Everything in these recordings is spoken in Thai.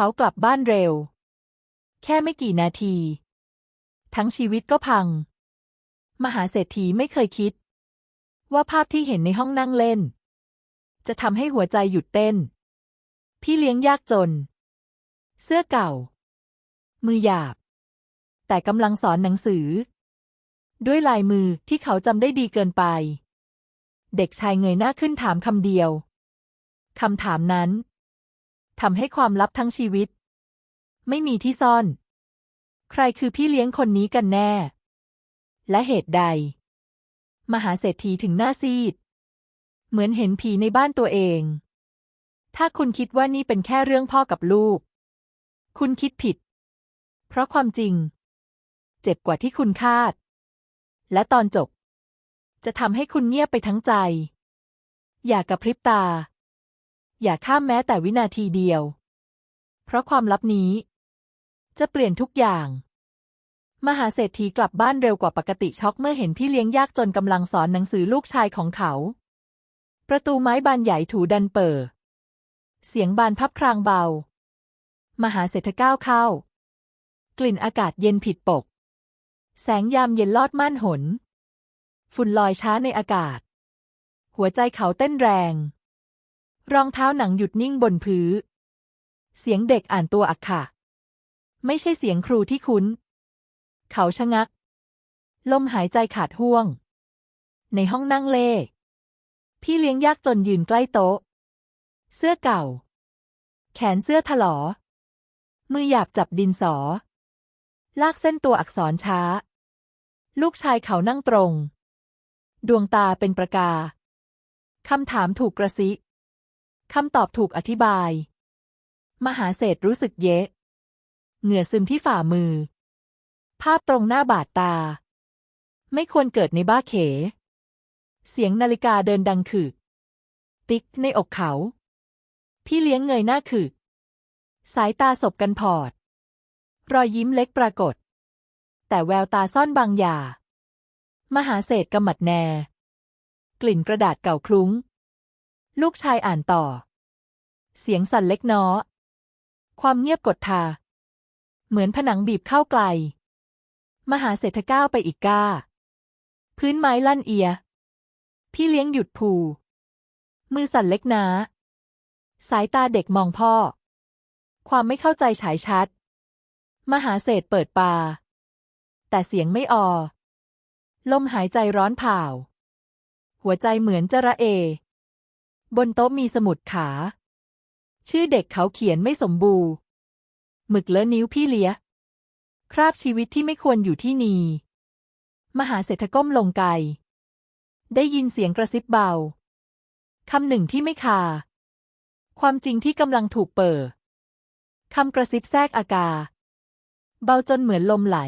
เขากลับบ้านเร็ว แค่ไม่กี่นาที ทั้งชีวิตก็พัง มหาเศรษฐีไม่เคยคิด ว่าภาพที่เห็นในห้องนั่งเล่น จะทำให้หัวใจหยุดเต้น พี่เลี้ยงยากจน เสื้อเก่า มือหยาบ แต่กำลังสอนหนังสือ ด้วยลายมือที่เขาจำได้ดีเกินไป เด็กชายเงยหน้าขึ้นถามคำเดียวคำถามนั้น ทำให้ความลับทั้งชีวิต ไม่มีที่ซ่อน ใครคือพี่เลี้ยงคนนี้กันแน่ และเหตุใด มหาเศรษฐีถึงหน้าซีด เหมือนเห็นผีในบ้านตัวเอง ถ้าคุณคิดว่านี่เป็นแค่เรื่องพ่อกับลูก คุณคิดผิด เพราะความจริง เจ็บกว่าที่คุณคาด และตอนจบ จะทำให้คุณเงียบไปทั้งใจ อย่ากระพริบตา อย่าข้ามแม้แต่วินาทีเดียว เพราะความลับนี้ จะเปลี่ยนทุกอย่าง มหาเศรษฐีกลับบ้านเร็วกว่าปกติช็อกเมื่อเห็นพี่เลี้ยงยากจนกำลังสอนหนังสือลูกชายของเขา ประตูไม้บานใหญ่ถูดันเปิด เสียงบานพับครางเบา มหาเศรษฐก้าวเข้า กลิ่นอากาศเย็นผิดปก แสงยามเย็นลอดม่านหน ฝุ่นลอยช้าในอากาศ หัวใจเขาเต้นแรง รองเท้าหนังหยุดนิ่งบนพื้นเสียงเด็กอ่านตัวอักขะไม่ใช่เสียงครูที่คุ้น เขาชะงัก ลมหายใจขาดห่วง ในห้องนั่งเล่ พี่เลี้ยงยากจนยืนใกล้โต๊ะ เสื้อเก่า แขนเสื้อถลอ มือหยาบจับดินสอ ลากเส้นตัวอักษรช้า ลูกชายเขานั่งตรง ดวงตาเป็นประกา คำถามถูกกระซิคำตอบถูกอธิบาย มหาเศรษฐรู้สึกเยะ เหงื่อซึมที่ฝ่ามือ ภาพตรงหน้าบาดตา ไม่ควรเกิดในบ้าเข เสียงนาฬิกาเดินดังขึก ติ๊กในอกเขา พี่เลี้ยงเงยหน้าขึก สายตาสบกันพอด รอยยิ้มเล็กปรากฏ แต่แววตาซ่อนบางอย่างมหาเศรษฐกำมัดแน กลิ่นกระดาษเก่าคลุ้ง ลูกชายอ่านต่อ เสียงสั่นเล็กน้อ ความเงียบกดทา เหมือนผนังบีบเข้าไกล มหาเศรษฐก้าวไปอีกก้า พื้นไม้ลั่นเอีย พี่เลี้ยงหยุดผูมือสั่นเล็กน้า สายตาเด็กมองพ่อ ความไม่เข้าใจฉายชัด มหาเศรษฐเปิดปา แต่เสียงไม่ออ ลมหายใจร้อนเผาหัวใจเหมือนจระเอ บนโต๊ะมีสมุดขา ชื่อเด็กเขาเขียนไม่สมบูรณ์หมึกเลอะนิ้วพี่เลี้ย คราบชีวิตที่ไม่ควรอยู่ที่นีมหาเศรษฐก้มลงไกได้ยินเสียงกระซิบเบาคำหนึ่งที่ไม่คา ความจริงที่กำลังถูกเปิดคำกระซิบแทรกอากา เบาจนเหมือนลมไหล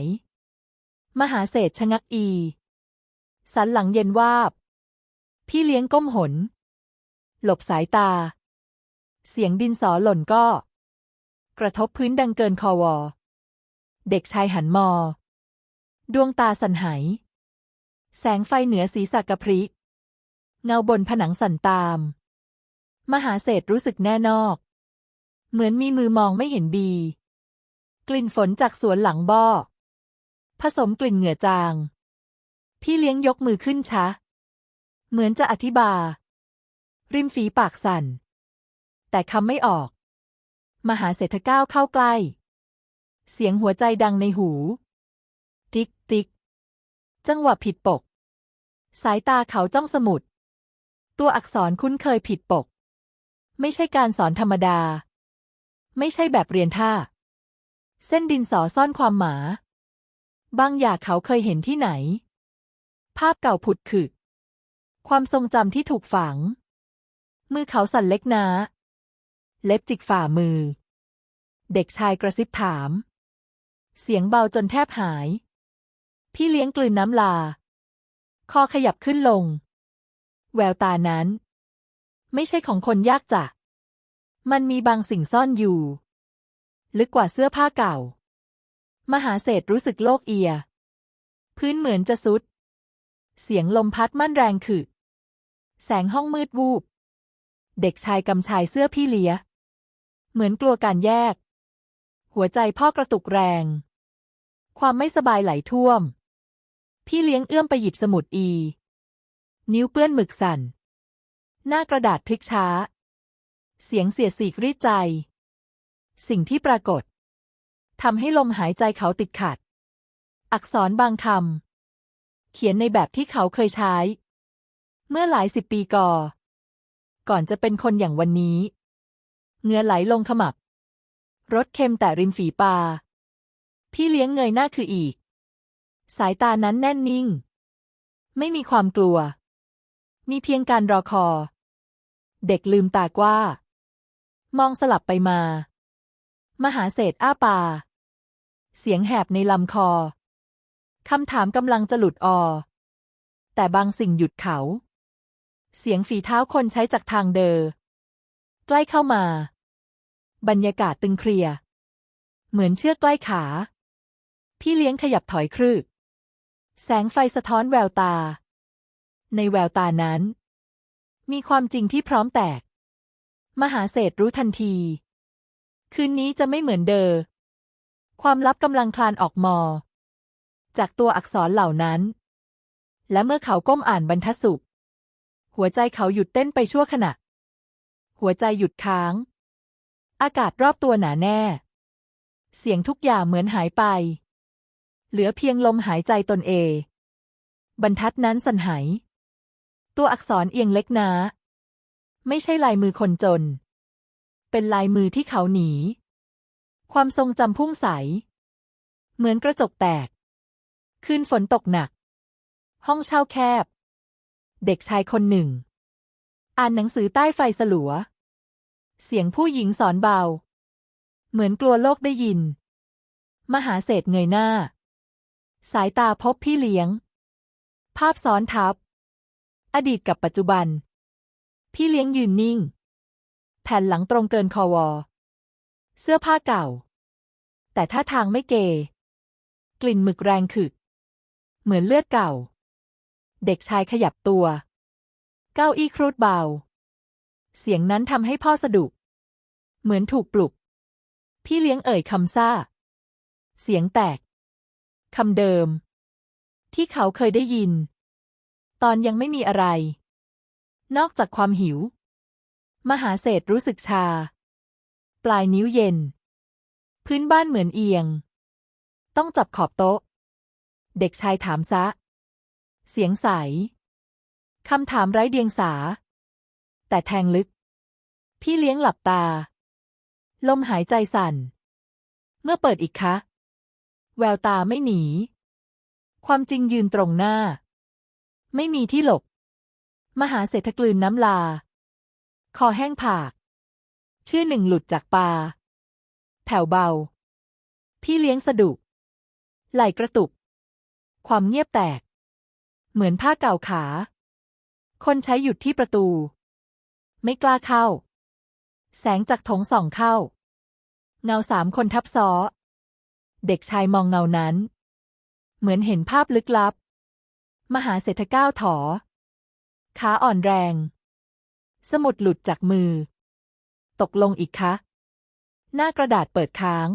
มหาเศรษฐชะงักอี สันหลังเย็นวาบ พี่เลี้ยงก้มหน หลบสายตา เสียงดินสอหล่นก็ กระทบพื้นดังเกินคอวอ เด็กชายหันมอ ดวงตาสั่นหายแสงไฟเหนือศีรษะกระพริ เงาบนผนังสั่นตาม มหาเศรษฐรู้สึกแน่นอก เหมือนมีมือมองไม่เห็นบี กลิ่นฝนจากสวนหลังบ่อ ผสมกลิ่นเหงื่อจาง พี่เลี้ยงยกมือขึ้นช้าเหมือนจะอธิบายริมฝีปากสั่น แต่คำไม่ออก มหาเศรษฐก้าวเข้าใกล้ เสียงหัวใจดังในหู ติ๊กติ๊ก จังหวะผิดปก สายตาเขาจ้องสมุด ตัวอักษรคุ้นเคยผิดปก ไม่ใช่การสอนธรรมดา ไม่ใช่แบบเรียนท่า เส้นดินสอซ่อนความหมา บางอย่างเขาเคยเห็นที่ไหน ภาพเก่าผุดขึกความทรงจำที่ถูกฝัง มือเขาสั่นเล็กน้า เล็บจิกฝ่ามือ เด็กชายกระซิบถาม เสียงเบาจนแทบหาย พี่เลี้ยงกลืนน้ำลา คอขยับขึ้นลง แววตานั้น ไม่ใช่ของคนยากจะมันมีบางสิ่งซ่อนอยู่ ลึกกว่าเสื้อผ้าเก่า มหาเศรษฐรู้สึกโลกเอีย พื้นเหมือนจะซุด เสียงลมพัดมั่นแรงขึกแสงห้องมืดวูบ เด็กชายกำชายเสื้อพี่เลี้ย เหมือนกลัวการแยก หัวใจพ่อกระตุกแรง ความไม่สบายไหลท่วม พี่เลี้ยงเอื้อมไปหยิบสมุดอี นิ้วเปื้อนหมึกสั่น หน้ากระดาษพลิกช้า เสียงเสียสีกรีดใจ สิ่งที่ปรากฏทำให้ลมหายใจเขาติดขัด อักษรบางคำเขียนในแบบที่เขาเคยใช้ เมื่อหลายสิบปีก่อนก่อนจะเป็นคนอย่างวันนี้ เงื่อไหลลงขมับ รสเค็มแต่ริมฝีปา พี่เลี้ยงเงยหน้าคืออีก สายตานั้นแน่นนิ่ง ไม่มีความกลัว มีเพียงการรอคอ เด็กลืมตากว้า มองสลับไปมา มหาเศรษฐอ้าปา เสียงแหบในลำคอ คำถามกำลังจะหลุดออ แต่บางสิ่งหยุดเขา เสียงฝีเท้าคนใช้จากทางเดอใกล้เข้ามา บรรยากาศตึงเครียดเหมือนเชือกใกล้ขา พี่เลี้ยงขยับถอยครึก แสงไฟสะท้อนแววตา ในแววตานั้น มีความจริงที่พร้อมแตก มหาเศรษฐรู้ทันที คืนนี้จะไม่เหมือนเดิมความลับกำลังคลานออกมอ จากตัวอักษรเหล่านั้น และเมื่อเขาก้มอ่านบรรทัดสุข หัวใจเขาหยุดเต้นไปชั่วขณะ หัวใจหยุดค้าง อากาศรอบตัวหนาแน่ เสียงทุกอย่างเหมือนหายไป เหลือเพียงลมหายใจตนเอง บรรทัดนั้นสั่นหาย ตัวอักษรเอียงเล็กนา ไม่ใช่ลายมือคนจน เป็นลายมือที่เขาหนี ความทรงจำพุ่งใส เหมือนกระจกแตก คืนฝนตกหนัก ห้องเช่าแคบ เด็กชายคนหนึ่งอ่านหนังสือใต้ไฟสลัว เสียงผู้หญิงสอนเบา เหมือนกลัวโลกได้ยิน มหาเศรษฐเงยหน้า สายตาพบพี่เลี้ยง ภาพซ้อนทับ อดีตกับปัจจุบัน พี่เลี้ยงยืนนิ่ง แผ่นหลังตรงเกินคอวอ เสื้อผ้าเก่า แต่ท่าทางไม่เก กลิ่นหมึกแรงขึก เหมือนเลือดเก่า เด็กชายขยับตัว เก้าอี้ครูดเบา เสียงนั้นทำให้พ่อสะดุกเหมือนถูกปลุก พี่เลี้ยงเอ่ยคำซ่า เสียงแตกคำเดิม ที่เขาเคยได้ยิน ตอนยังไม่มีอะไร นอกจากความหิว มหาเศรษฐรู้สึกชา ปลายนิ้วเย็น พื้นบ้านเหมือนเอียง ต้องจับขอบโต๊ะ เด็กชายถามซะ เสียงใสคำถามไร้เดียงสา แต่แทงลึก พี่เลี้ยงหลับตา ลมหายใจสั่น เมื่อเปิดอีกคะ แววตาไม่หนี ความจริงยืนตรงหน้า ไม่มีที่หลบ มหาเศรษฐกลืนน้ำลา คอแห้งผาก ชื่อหนึ่งหลุดจากปา แผ่วเบา พี่เลี้ยงสะดุกไหลกระตุก ความเงียบแตก เหมือนผ้าเก่าขา คนใช้หยุดที่ประตู ไม่กล้าเข้า แสงจากถงส่องเข้า เงาสามคนทับซ้อ เด็กชายมองเงานั้น เหมือนเห็นภาพลึกลับ มหาเศรษฐก้าวถอ ขาอ่อนแรง สมุดหลุดจากมือ ตกลงอีกคะ หน้ากระดาษเปิดค้าง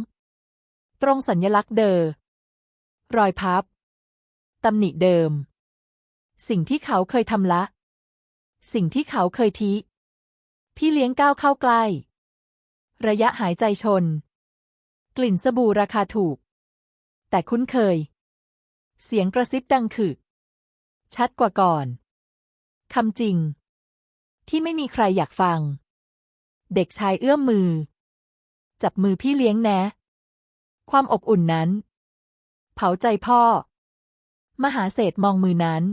ตรงสัญญลักษณ์เดอรอยพับ ตำหนิเดิม สิ่งที่เขาเคยทำละ สิ่งที่เขาเคยทิ้ พี่เลี้ยงก้าวเข้าใกล้ ระยะหายใจชน กลิ่นสบู่ราคาถูก แต่คุ้นเคย เสียงกระซิบดังขึกชัดกว่าก่อนคำจริง ที่ไม่มีใครอยากฟัง เด็กชายเอื้อมมือ จับมือพี่เลี้ยงแนะ ความอบอุ่นนั้น เผาใจพ่อ มหาเศรษฐ์มองมือนั้น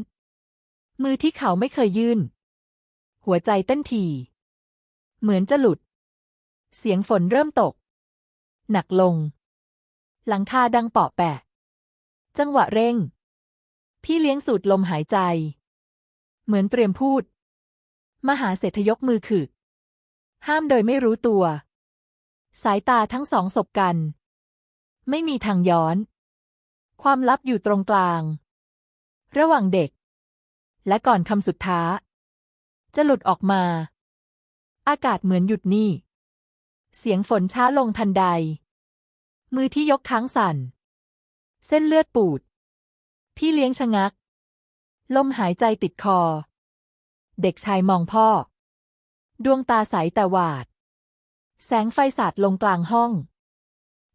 มือที่เขาไม่เคยยื่น หัวใจเต้นถี่ เหมือนจะหลุด เสียงฝนเริ่มตก หนักลง หลังคาดังเปาะแปะ จังหวะเร่ง พี่เลี้ยงสูดลมหายใจ เหมือนเตรียมพูด มหาเศรษฐยกมือขึกห้ามโดยไม่รู้ตัว สายตาทั้งสองสบกัน ไม่มีทางย้อน ความลับอยู่ตรงกลาง ระหว่างเด็ก และก่อนคำสุดท้ายจะหลุดออกมา อากาศเหมือนหยุดนิ่เสียงฝนช้าลงทันใด มือที่ยกค้างสั่น เส้นเลือดปูด พี่เลี้ยงชะงัก ลมหายใจติดคอ เด็กชายมองพ่อ ดวงตาใสแต่หวาด แสงไฟสาดลงกลางห้อง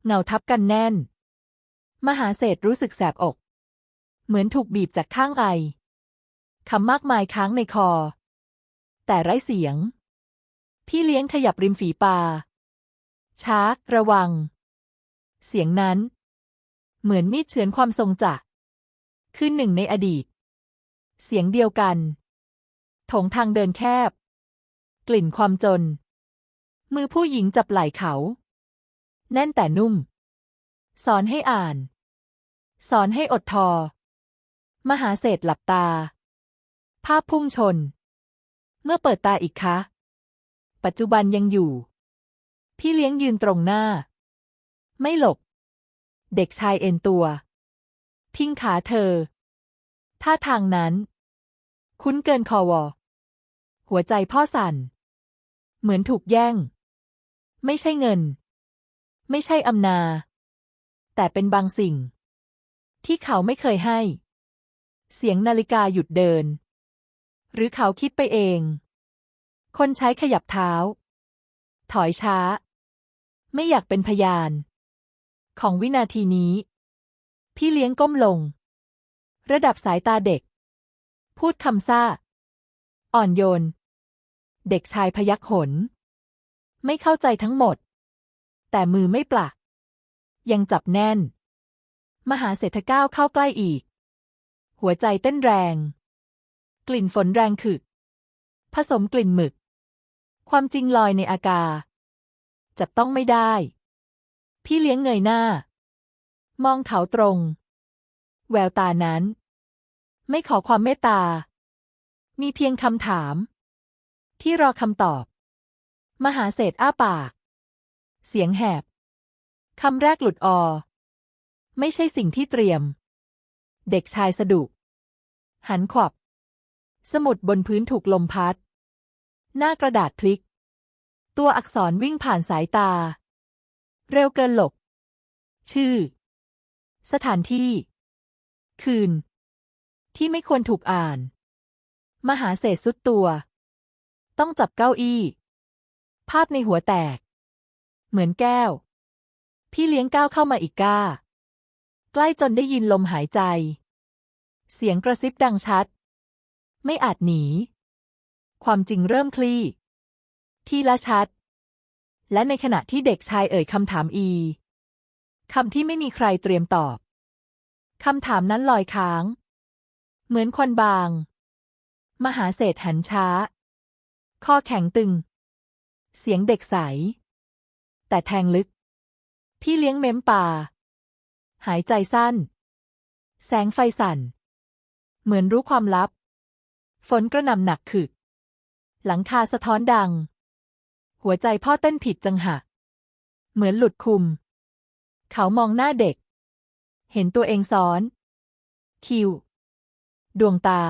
เงาทับกันแน่น มหาเศรษฐรู้สึกแสบอก เหมือนถูกบีบจากข้างไอคำมากมายค้างในคอ แต่ไร้เสียง พี่เลี้ยงขยับริมฝีปาช้าระวัง เสียงนั้น เหมือนมีดเฉือนความทรงจำคือหนึ่งในอดีต เสียงเดียวกันถงทางเดินแคบ กลิ่นความจน มือผู้หญิงจับไหล่เขา แน่นแต่นุ่ม สอนให้อ่าน สอนให้อดทอ มหาเศรษฐหลับตา ภาพพุ่งชน เมื่อเปิดตาอีกคะ ปัจจุบันยังอยู่ พี่เลี้ยงยืนตรงหน้า ไม่หลบ เด็กชายเอ็นตัว พิงขาเธอ ท่าทางนั้น คุ้นเกินคอวอ หัวใจพ่อสั่น เหมือนถูกแย่ง ไม่ใช่เงิน ไม่ใช่อำนา แต่เป็นบางสิ่ง ที่เขาไม่เคยให้ เสียงนาฬิกาหยุดเดิน หรือเขาคิดไปเอง คนใช้ขยับเท้า ถอยช้า ไม่อยากเป็นพยาน ของวินาทีนี้ พี่เลี้ยงก้มลง ระดับสายตาเด็ก พูดคำซ่า อ่อนโยน เด็กชายพยักหน ไม่เข้าใจทั้งหมด แต่มือไม่ปลัก ยังจับแน่น มหาเศรษฐก้าวเข้าใกล้อีก หัวใจเต้นแรง กลิ่นฝนแรงขึกผสมกลิ่นหมึก ความจริงลอยในอากาศจับต้องไม่ได้ พี่เลี้ยงเงยหน้า มองเขาตรง แววตานั้น ไม่ขอความเมตตา มีเพียงคำถาม ที่รอคำตอบ มหาเศรษฐ์อ้าปาก เสียงแหบคำแรกหลุดออ ไม่ใช่สิ่งที่เตรียม เด็กชายสะดุ หันขวับ สมุดบนพื้นถูกลมพัด หน้ากระดาษพลิก ตัวอักษรวิ่งผ่านสายตา เร็วเกินหลบ ชื่อ สถานที่ คืน ที่ไม่ควรถูกอ่าน มหาเศรษฐ์สุดตัว ต้องจับเก้าอี้ ภาพในหัวแตก เหมือนแก้ว พี่เลี้ยงก้าวเข้ามาอีกก้า ใกล้จนได้ยินลมหายใจ เสียงกระซิบดังชัด ไม่อาจหนี ความจริงเริ่มคลี่ ที่ละชัด และในขณะที่เด็กชายเอ่ยคำถามอีคำที่ไม่มีใครเตรียมตอบคำถามนั้นลอยค้าง เหมือนควันบาง มหาเศรษฐหันช้า ข้อแข็งตึง เสียงเด็กใส แต่แทงลึก พี่เลี้ยงเม้มป่า หายใจสั้น แสงไฟสั่น เหมือนรู้ความลับ ฝนกระหน่ำหนักขึก หลังคาสะท้อนดัง หัวใจพ่อเต้นผิดจังหักเหมือนหลุดคุม เขามองหน้าเด็ก เห็นตัวเองซ้อน คิว ดวงตา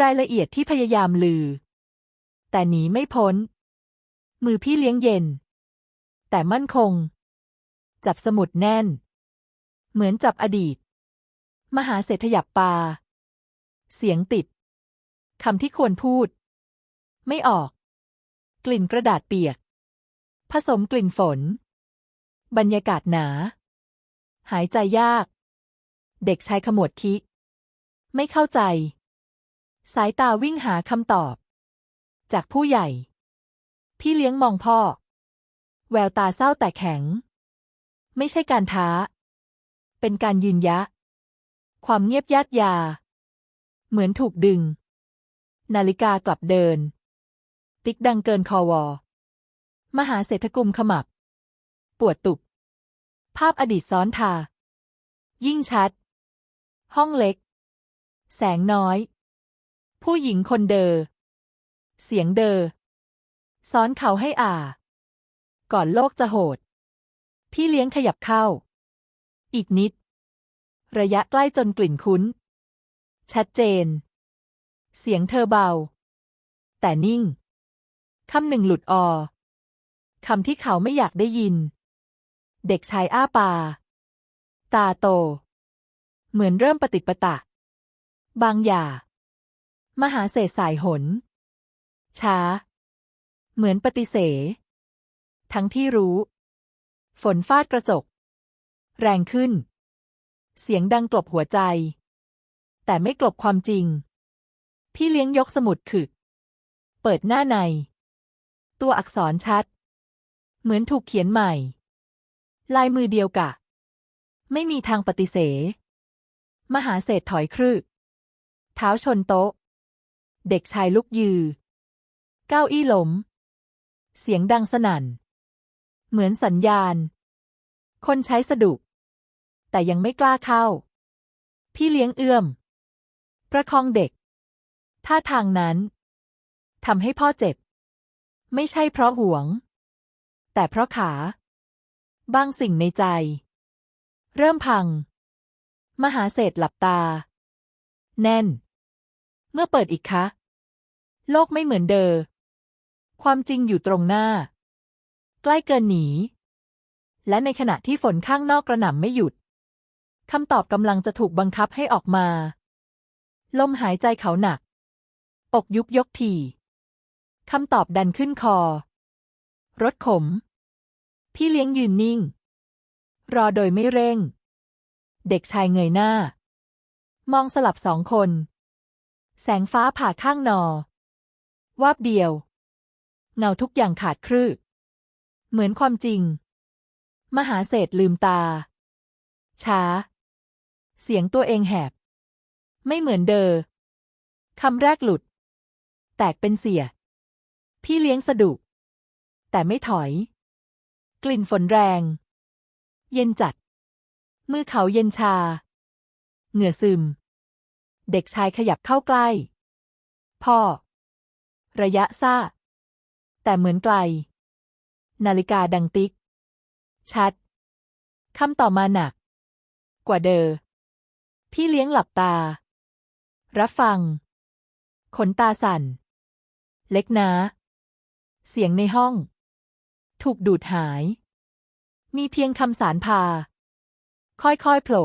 รายละเอียดที่พยายามลือ แต่หนีไม่พ้น มือพี่เลี้ยงเย็น แต่มั่นคง จับสมุดแน่น เหมือนจับอดีต มหาเศรษฐยับปา เสียงติดคำที่ควรพูด ไม่ออก กลิ่นกระดาษเปียก ผสมกลิ่นฝน บรรยากาศหนา หายใจยาก เด็กชายขมวดคิ ไม่เข้าใจ สายตาวิ่งหาคำตอบ จากผู้ใหญ่ พี่เลี้ยงมองพ่อ แววตาเศร้าแต่แข็ง ไม่ใช่การท้า เป็นการยืนยะ ความเงียบยัดยา เหมือนถูกดึงนาฬิกากลับเดิน ติ๊กดังเกินคอวอ มหาเศรษฐกุมขมับ ปวดตุบ ภาพอดีตซ้อนทา ยิ่งชัด ห้องเล็ก แสงน้อย ผู้หญิงคนเดอ เสียงเดอซ้อนเขาให้อ่า ก่อนโลกจะโหด พี่เลี้ยงขยับเข้า อีกนิด ระยะใกล้จนกลิ่นคุ้น ชัดเจน เสียงเธอเบา แต่นิ่ง คำหนึ่งหลุดออคำที่เขาไม่อยากได้ยิน เด็กชายอ้าปา ตาโต เหมือนเริ่มปฏิปตะ บางอย่า มหาเศษสายหน ช้า เหมือนปฏิเสธทั้งที่รู้ ฝนฟาดกระจก แรงขึ้น เสียงดังกลบหัวใจ แต่ไม่กลบความจริง พี่เลี้ยงยกสมุดขึก เปิดหน้าใน ตัวอักษรชัด เหมือนถูกเขียนใหม่ ลายมือเดียวกะ ไม่มีทางปฏิเสธมหาเศรษฐถอยครึกเท้าชนโต๊ะ เด็กชายลุกยือ เก้าอี้ล้มเสียงดังสนั่น เหมือนสัญญาณ คนใช้สะดุก แต่ยังไม่กล้าเข้า พี่เลี้ยงเอื้อม ประคองเด็ก ท่าทางนั้นทำให้พ่อเจ็บ ไม่ใช่เพราะห่วง แต่เพราะขา บางสิ่งในใจ เริ่มพัง มหาเศรษฐหลับตา แน่น เมื่อเปิดอีกคะ โลกไม่เหมือนเดิมความจริงอยู่ตรงหน้า ใกล้เกินหนี และในขณะที่ฝนข้างนอกกระหน่ำไม่หยุดคำตอบกำลังจะถูกบังคับให้ออกมา ลมหายใจเขาหนัก อกยุบยกที คำตอบดันขึ้นคอ รถขม พี่เลี้ยงยืนนิ่ง รอโดยไม่เร่ง เด็กชายเงยหน้า มองสลับสองคน แสงฟ้าผ่าข้างนอ วาบเดียว เงาทุกอย่างขาดครึเหมือนความจริง มหาเศรษฐลืมตา ช้า เสียงตัวเองแหบ ไม่เหมือนเดอคำแรกหลุด แตกเป็นเสีย พี่เลี้ยงสะดุกแต่ไม่ถอย กลิ่นฝนแรง เย็นจัด มือเขาเย็นชา เหงื่อซึม เด็กชายขยับเข้าใกล้ พ่อ ระยะซ่า แต่เหมือนไกล นาฬิกาดังติ๊ก ชัดคำต่อมาหนัก กว่าเดอพี่เลี้ยงหลับตา รับฟัง ขนตาสั่น เล็กนะ เสียงในห้อง ถูกดูดหาย มีเพียงคำสารพา ค่อยๆโผล่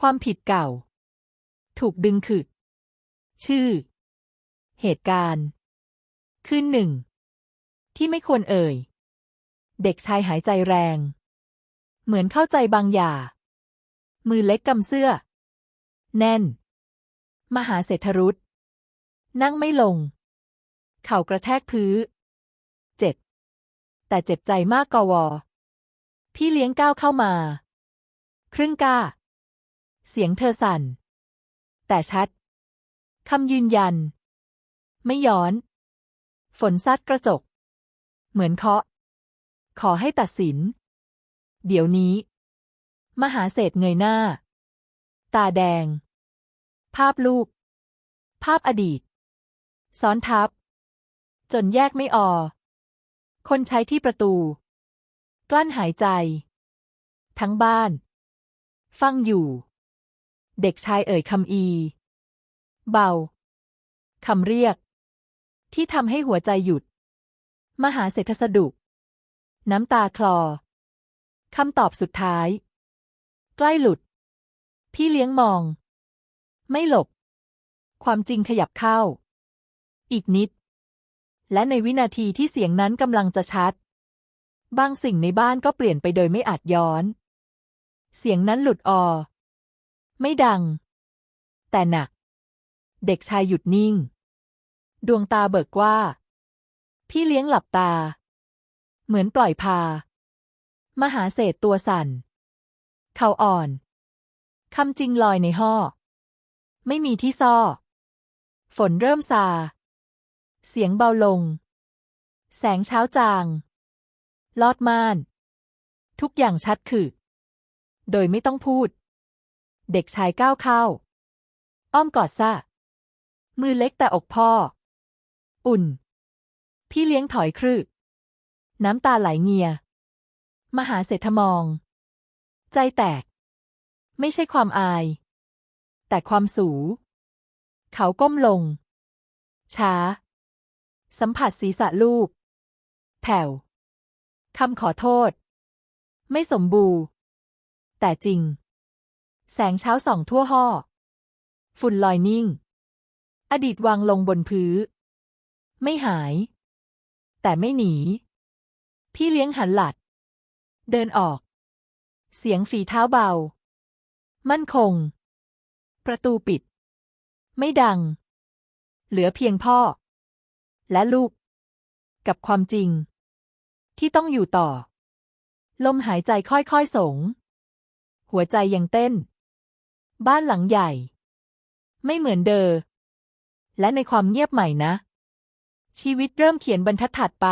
ความผิดเก่า ถูกดึงขึดชื่อ เหตุการณ์ คืนหนึ่ง ที่ไม่ควรเอ่ย เด็กชายหายใจแรง เหมือนเข้าใจบางอย่าง มือเล็กกำเสื้อ แน่น มหาเศรษฐรุษนั่งไม่ลง เข่ากระแทกพื้น แต่เจ็บใจมากกวอ พี่เลี้ยงก้าวเข้ามา ครึ่งก้า เสียงเธอสั่น แต่ชัด คำยืนยัน ไม่ย้อน ฝนซัดกระจก เหมือนเคาะ ขอให้ตัดสิน เดี๋ยวนี้ มหาเศรษฐเงยหน้า ตาแดง ภาพลูก ภาพอดีต ซ้อนทับ จนแยกไม่ออก คนใช้ที่ประตู กลั้นหายใจ ทั้งบ้าน ฟังอยู่ เด็กชายเอ่ยคำอี เบาคำเรียก ที่ทำให้หัวใจหยุด มหาเศรษฐสดุกน้ำตาคลอคำตอบสุดท้าย ใกล้หลุด พี่เลี้ยงมอง ไม่หลบ ความจริงขยับเข้า อีกนิด และในวินาทีที่เสียงนั้นกำลังจะชัด บางสิ่งในบ้านก็เปลี่ยนไปโดยไม่อาจย้อน เสียงนั้นหลุดออ ไม่ดัง แต่หนัก เด็กชายหยุดนิ่ง ดวงตาเบิกว่า พี่เลี้ยงหลับตา เหมือนปล่อยพา มหาเศษตัวสั่น เขาอ่อนคำจริงลอยในห้อไม่มีที่ซ่อ ฝนเริ่มซา เสียงเบาลง แสงเช้าจาง ลอดม่าน ทุกอย่างชัดขึ้นโดยไม่ต้องพูด เด็กชายก้าวเข้า อ้อมกอดซะมือเล็กแต่อกพ่อ อุ่น พี่เลี้ยงถอยครึน้ำตาไหลเงีย มหาเศรษฐมอง ใจแตก ไม่ใช่ความอาย แต่ความสู เขาก้มลง ช้า สัมผัสศีรษะลูก แผ่วคำขอโทษ ไม่สมบูรณ์ แต่จริง แสงเช้าส่องทั่วห้อฝุ่นลอยนิ่ง อดีตวางลงบนพื้นไม่หาย แต่ไม่หนี พี่เลี้ยงหันหลัด เดินออก เสียงฝีเท้าเบา มั่นคง ประตูปิด ไม่ดัง เหลือเพียงพ่อ และลูก กับความจริง ที่ต้องอยู่ต่อ ลมหายใจค่อยๆสง หัวใจยังเต้น บ้านหลังใหญ่ ไม่เหมือนเดิมและในความเงียบใหม่นะ ชีวิตเริ่มเขียนบรรทัดถัดไป